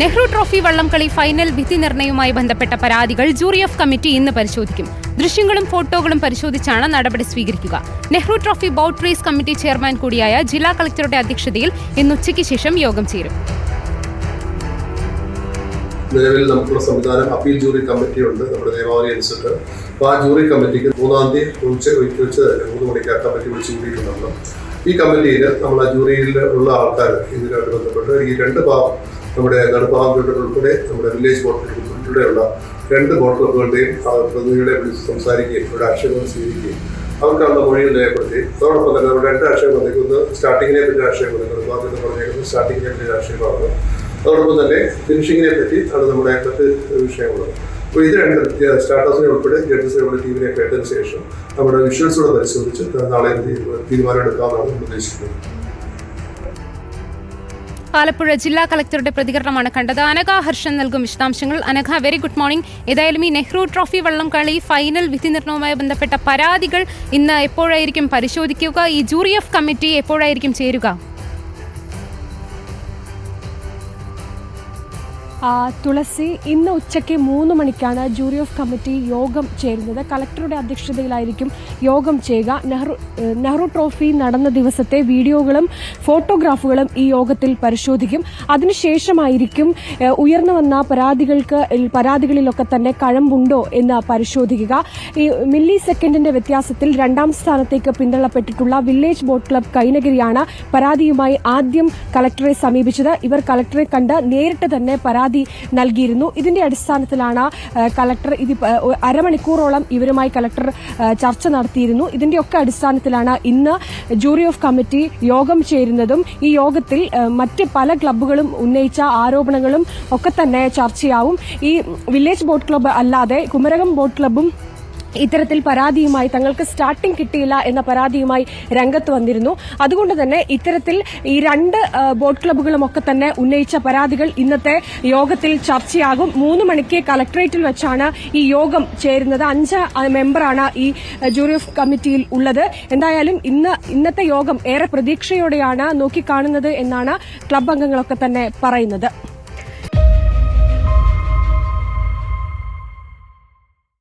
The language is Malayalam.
നെഹ്റു ട്രോഫി വള്ളംകളി ഫൈനൽ വിധി നിർണയവുമായി ബന്ധപ്പെട്ട പരാതികൾ ജൂറി ഓഫ് കമ്മിറ്റി ഇന്ന് പരിശോധിക്കും. ദൃശ്യങ്ങളും ഫോട്ടോകളും പരിശോധിച്ചാണ് നടപടി സ്വീകരിക്കുക. Nehru trophy boat race committee chairman കൂടിയായ ജില്ലാ കളക്ടറുടെ അധ്യക്ഷതയിൽ ഇന്ന് ഉച്ചയ്ക്ക് ശേഷം യോഗം ചേരും. നിലവിൽ നമുക്കുള്ള സംവിധാനം അപ്പീൽ ജൂറി കമ്മിറ്റി ഉണ്ട് നമ്മുടെ നിയമാവലി അനുസരിച്ച്. അപ്പോൾ ആ ജൂറി കമ്മിറ്റിക്ക് മൂന്നാം തീയതി ഉച്ച ഉച്ച വെച്ച് മൂന്ന് മണിക്ക് ആ കമ്മിറ്റി വിളിച്ച് കൂടിയിട്ടുണ്ടല്ലോ ഈ കമ്മിറ്റിയിൽ നമ്മൾ ആ ജൂറിയിൽ ഉള്ള ആൾക്കാർ ഇതിനായിട്ട് ബന്ധപ്പെട്ട് ഈ രണ്ട് ഭാഗം നമ്മുടെ തൊട്ട് ഉൾപ്പെടെ നമ്മുടെ വില്ലേജ് ബോട്ട് ഉൾപ്പെടെയുള്ള രണ്ട് ബോട്ട് ക്ലബുകളുടെയും പ്രതിനിധികളെ വിളിച്ച് സംസാരിക്കുകയും അവരുടെ ആക്ഷേപം സ്വീകരിക്കുകയും അവർക്കുള്ള മൊഴികൾ രേഖപ്പെടുത്തി. അതോടൊപ്പം തന്നെ നമ്മുടെ രണ്ട് ആക്ഷേപം വന്നേക്കും ഒന്ന് സ്റ്റാർട്ടിങ്ങിനെ പറ്റി ആക്ഷേപം വന്നേക്കും എന്ന് പറഞ്ഞേക്കുന്നത് സ്റ്റാർട്ടിങ്ങിനെ പറ്റി ആക്ഷേപമാണ്. അതോടൊപ്പം തന്നെ ഫിനിഷിങ്ങിനെ പറ്റി ആണ് നമ്മുടെ മറ്റ് വിഷയമുള്ളത് അപ്പോൾ ഇത് രണ്ട് സ്റ്റാർട്ടേഴ്സിനെ ഉൾപ്പെടെ ജഡ്ജസ് നമ്മുടെ ടീമിനെ കേട്ടതിന് ശേഷം നമ്മുടെ വിഷ്വൽസോടെ പരിശോധിച്ച് നാളെ തീരുമാനം എടുക്കാമെന്നാണ് ഉദ്ദേശിക്കുന്നത്. ആലപ്പുഴ ജില്ലാ കളക്ടറുടെ പ്രതികരണമാണ് കണ്ടത്. അനഘ ഹർഷൻ നൽകും വിശദാംശങ്ങൾ. അനഘ വെരി ഗുഡ് മോർണിംഗ് ഏതായാലും ഈ നെഹ്റു ട്രോഫി വള്ളംകളി ഫൈനൽ വിധി നിർണയവുമായി ബന്ധപ്പെട്ട പരാതികൾ ഇന്ന് എപ്പോഴായിരിക്കും പരിശോധിക്കുക? ഈ ജൂറി ഓഫ് കമ്മിറ്റി എപ്പോഴായിരിക്കും ചേരുക? തുളസി ഇന്ന് ഉച്ചയ്ക്ക് മൂന്ന് മണിക്കാണ് ജൂറി ഓഫ് കമ്മിറ്റി യോഗം ചേരുന്നത്. കളക്ടറുടെ അധ്യക്ഷതയിലായിരിക്കും യോഗം ചെയ്യുക. നെഹ്റു നെഹ്റു ട്രോഫി നടന്ന ദിവസത്തെ വീഡിയോകളും ഫോട്ടോഗ്രാഫുകളും ഈ യോഗത്തിൽ പരിശോധിക്കും. അതിനുശേഷമായിരിക്കും ഉയർന്നു വന്ന പരാതികൾക്ക് പരാതികളിലൊക്കെ തന്നെ കഴമ്പുണ്ടോ എന്ന് പരിശോധിക്കുക. ഈ മില്ലി സെക്കൻഡിന്റെ വ്യത്യാസത്തിൽ രണ്ടാം സ്ഥാനത്തേക്ക് പിന്തള്ളപ്പെട്ടിട്ടുള്ള വില്ലേജ് ബോട്ട് ക്ലബ് കൈനഗിരിയാണ് പരാതിയുമായി ആദ്യം കളക്ടറെ സമീപിച്ചത്. ഇവർ കളക്ടറെ കണ്ട് നേരിട്ട് തന്നെ പരാതി നൽകിയിരുന്നു. ഇതിന്റെ അടിസ്ഥാനത്തിലാണ് കളക്ടർ ഇത് അരമണിക്കൂറോളം ഇവരുമായി കളക്ടർ ചർച്ച നടത്തിയിരുന്നു. ഇതിന്റെയൊക്കെ അടിസ്ഥാനത്തിലാണ് ഇന്ന് ജൂറി ഓഫ് കമ്മിറ്റി യോഗം ചേരുന്നതും ഈ യോഗത്തിൽ മറ്റ് പല ക്ലബ്ബുകളും ഉന്നയിച്ച ആരോപണങ്ങളും ഒക്കെ തന്നെ ചർച്ചയാവും. ഈ വില്ലേജ് ബോട്ട് ക്ലബ്ബ് അല്ലാതെ കുമരകം ബോട്ട് ക്ലബ്ബും ഇത്തരത്തിൽ പരാതിയുമായി തങ്ങൾക്ക് സ്റ്റാർട്ടിംഗ് കിട്ടിയില്ല എന്ന പരാതിയുമായി രംഗത്ത് വന്നിരുന്നു. അതുകൊണ്ട് തന്നെ ഇത്തരത്തിൽ ഈ രണ്ട് ബോട്ട് ക്ലബ്ബുകളും ഒക്കെ തന്നെ ഉന്നയിച്ച പരാതികൾ ഇന്നത്തെ യോഗത്തിൽ ചർച്ചയാകും. മൂന്ന് മണിക്ക് കലക്ടറേറ്റിൽ വെച്ചാണ് ഈ യോഗം ചേരുന്നത്. അഞ്ച് മെമ്പറാണ് ഈ ജൂറി ഓഫ് കമ്മിറ്റിയിൽ ഉള്ളത്. എന്തായാലും ഇന്ന് ഇന്നത്തെ യോഗം ഏറെ പ്രതീക്ഷയോടെയാണ് നോക്കിക്കാണുന്നത് എന്നാണ് ക്ലബ് അംഗങ്ങളൊക്കെ തന്നെ പറയുന്നത്.